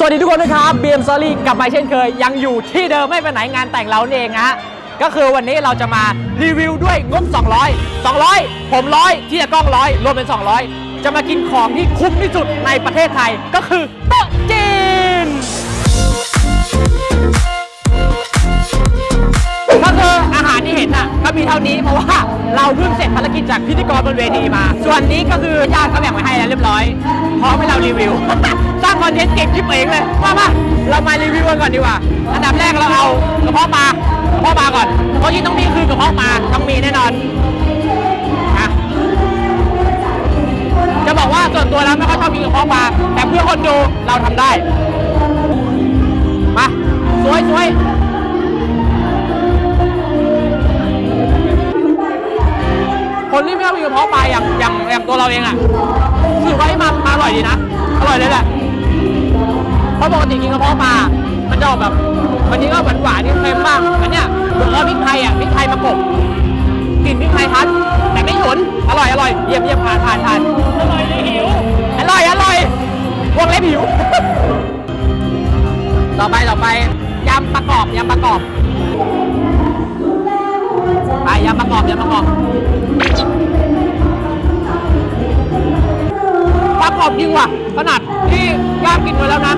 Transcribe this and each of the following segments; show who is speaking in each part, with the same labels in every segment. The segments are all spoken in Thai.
Speaker 1: สวัสดีทุกคนนะครับเบียมซอรี่กลับมาเช่นเคย ยังอยู่ที่เดิมไม่ไปไหนงานแต่งเราเองฮะก็คือวันนี้เราจะมารีวิวด้วยงบ 200 200 ผมร้อยที่จะกล้องร้อยรวมเป็น 200 จะมากินของที่คุ้มที่สุดในประเทศไทยก็คือโต๊ะจีน มีเท่านี้เพราะว่าเราเพิ่งเสร็จภารกิจจากพิธีกรบนเวทีมา ส่วนนี้ก็คือญาติเขาแบ่งไว้ให้แล้วเรียบร้อยพร้อมให้เรารีวิว สร้างคอนเทนต์เก็บคลิปเองเลยมามาเรามารีวิวกันก่อนดีกว่าอันดับแรกเราเอากระเพาะปลากระเพาะปลาก่อนเพราะที่ต้องมีคือกระเพาะปลาต้องมีแน่นอนจะบอกว่าส่วนตัวแล้วไม่ค่อยชอบกินกระเพาะปลาแต่เพื่อคนดูเราทำได้ คนที่ไม่ชอบกินกระเพาะปลาอย่างอย่างอย่างตัวเราเองอะรู้สึกว่าให้มันมาอร่อยดีนะอร่อยเลยแหละเพราะปกติกินกระเพาะปลา มันจะออกแบบวันนี้ก็หวานหวานๆนิดเค็มบ้างอันเนี้ยบวกกับพริกไทยอะพริกไทยมากบกลิ่นพริกไทยทัดแต่ไม่ฉุนอร่อยอร่อยเยี่ยมเยี่ยมผ่านผ่านผ่านอร่อยเลยหิวอร่อยอร่อยวงเล็บหิว ต่อไปต่อไปยำประกอบยำประกอบไปยำประกอบยำประกอบ กรอบจริงว่ะ ขนาดที่ย่างกินไปแล้วนะ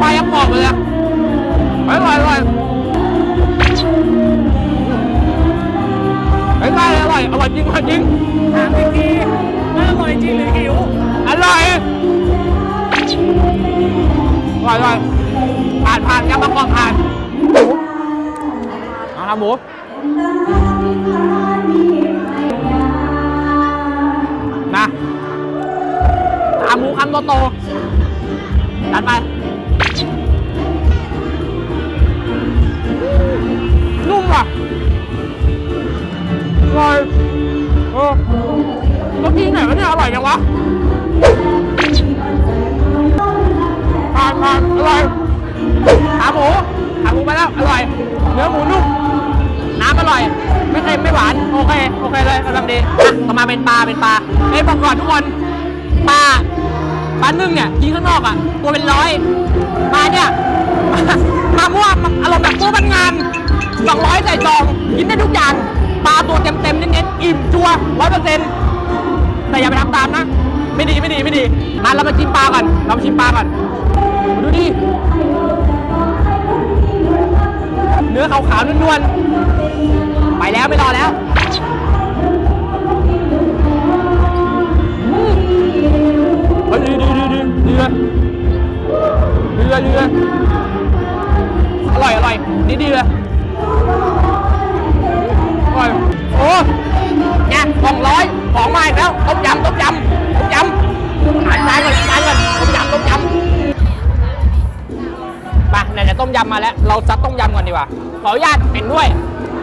Speaker 1: ปลายังกรอบเลยอะอร่อยอร่อยอร่อยอร่อยอร่อยจริงอร่อยจริงถามจริงๆอร่อยจริงหรือหิวอร่อยอร่อยอร่อยผ่านผ่านยำประกอบผ่านหมูเอาครับหมู คำโตๆดันไป นุ่มอะอร่อยเออแล้วกินไหนวะเนี่ยอร่อยจังวะทานทานอร่อยขาหมูขาหมูไปแล้ว อร่อย เนื้อหมูนุ่ม น้ำอร่อย ไม่เค็มไม่หวาน โอเค โอเคเลยกำลังดีอะต่อมาเป็นปลา เป็นปลาเอ้ยบอกก่อนทุกคน ปลา ปลานึ่งเนี่ยกินข้างนอกอะตัวเป็นร้อยปลาเนี่ยมาม่วงอารมณ์แบบตัวมันงานสองร้อยใส่ซองกินได้ทุกอย่างปลาตัวเต็มเต็มๆเน้นๆอิ่มชัวร้อยเปอร์เซ็นต์แต่อย่าไปทำตามนะ ไม่ดีไม่ดีไม่ดีมาเรามาชิมปลาก่อนเรามาชิมปลาก่อนดูดิเนื้อขาวๆนวลๆไปแล้วไม่รอแล้ว มาแล้ว เราซัดต้มยำก่อนดีกว่า ขออนุญาตเป็นด้วย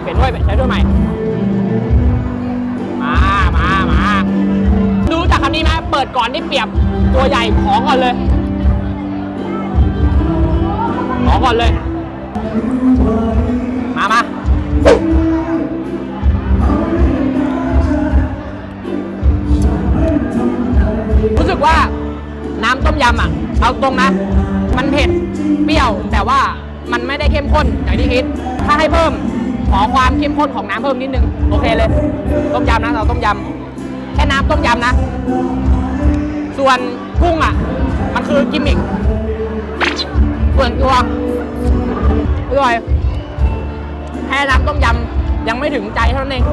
Speaker 1: เป็นด้วยใช้ด้วยใหม่ มามามาดูจากคำนี้ไหมเปิดก่อนได้เปรียบตัวใหญ่ของก่อนเลย ขอก่อนเลย มามารู้สึกว่าน้ำต้มยำอะ เอาตรงนะ มันเผ็ด เปรี้ยวแต่ว่า มันไม่ได้เข้มข้นอย่างที่คิด ถ้าให้เพิ่มขอความเข้มข้นของน้ำเพิ่มนิดนึง โอเคเลย ต้มยำนะเราต้มยำแค่น้ำต้มยำนะ ส่วนกุ้งอะ มันคือกิมมิคส่วนตัวอร่อยแค่น้ำต้มยำยังไม่ถึงใจเท่านั้นเอง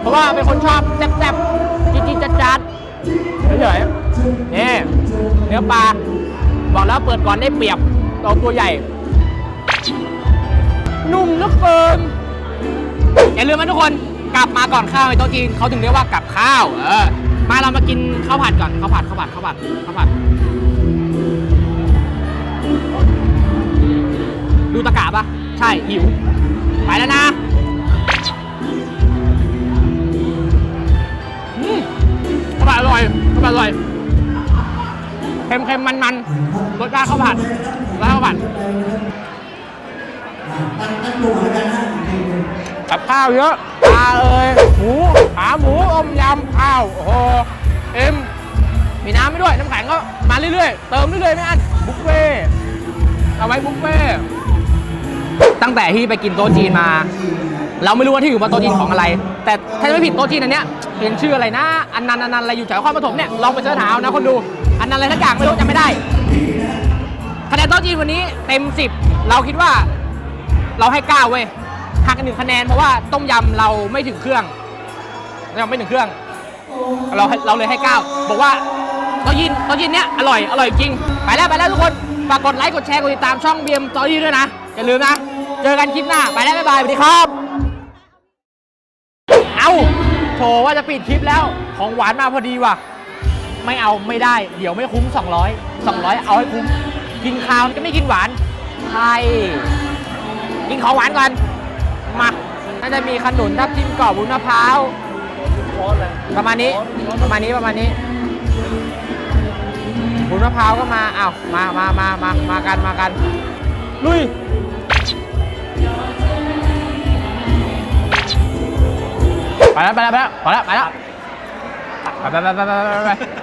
Speaker 1: เพราะว่าเป็นคนชอบแซ่บๆจี๊ดจัดๆเฉยๆนี่เนื้อปลาบอกแล้วเปิดก่อนได้เปรียบตัวตัวใหญ่ นุ่มเหลือเกินอย่าลืมนะทุกคนกลับมาก่อนข้าวในโต๊ะจีนเขาถึงเรียกว่ากับข้าวเออมาเรามากินข้าวผัดก่อนข้าวผัดข้าวผัดข้าวผัดข้าวผัด ดูตะกะปะใช่หิว ไปแล้วนะข้าวผัดอร่อยข้าวผัดอร่อยเค็มเค็มมันมันรสชาติข้าวผัดรสชา ติข้าวผัดกับข้าวเยอะปลาเอ่ยหมูขาหมูอมยำข้าวโอ้โหเอ็มมีน้ำไม่ด้วย น้ำแข็งก็มาเรื่อยๆ เติมเรื่อยๆไม่อั้นบุฟเฟ่ต์เอาไว้บุฟเฟ่ต์ตั้งแต่ที่ไปกินโต๊ะจีนมา เราไม่รู้ว่าที่อยู่บนโต๊ะจีนของอะไร แต่ถ้าไม่ผิดโต๊ะจีนอันเนี้ยเห็นชื่ออะไรนะ อันนันต์อันนันต์อะไรอยู่แถวนครปฐมเนี่ยลองไปเสิร์ชหาเอานะคนดู อันนันต์อะไรทักอย่างไม่รู้จำไม่ได้คะแนนโต๊ะจีนวันนี้เต็ม 10 เราคิดว่า เราให้เก้าเว้ยหักกันหนึ่งคะแนนเพราะว่าต้มยำเราไม่ถึงเครื่องเราไม่ถึงเครื่อง เราเราเลยให้เก้าบอกว่าโต๊ะยินโต๊ะยินเนี้ยอร่อยอร่อยจริง ไปแล้วไปแล้วทุกคนฝากกดไลค์กดแชร์กดติดตามช่องเบียมต๊ะยินด้วยนะอย่าลืมนะ เจอกันคลิปหน้าไปแล้วบ๊ายบายสวัสดีครับ เอาโถว่าจะปิดคลิปแล้วของหวานมาพอดีว่ะ ไม่เอาไม่ได้ เดี๋ยวไม่คุ้ม 200 200 เอาให้คุ้ม กินข้าวก็ไม่กินหวานใช่ กินของหวานก่อน มาน่าจะมีขนุนทับทิมกรอบวุ้นมะพร้าวประมาณนี้ประมาณนี้ประมาณนี้บุญมะพร้าวก็มาอ้าวมามามามามากันมากันลุยไปแล้วไปแล้วไปแล้วพอแล้วไปแล้วไปไปไปไปไปไป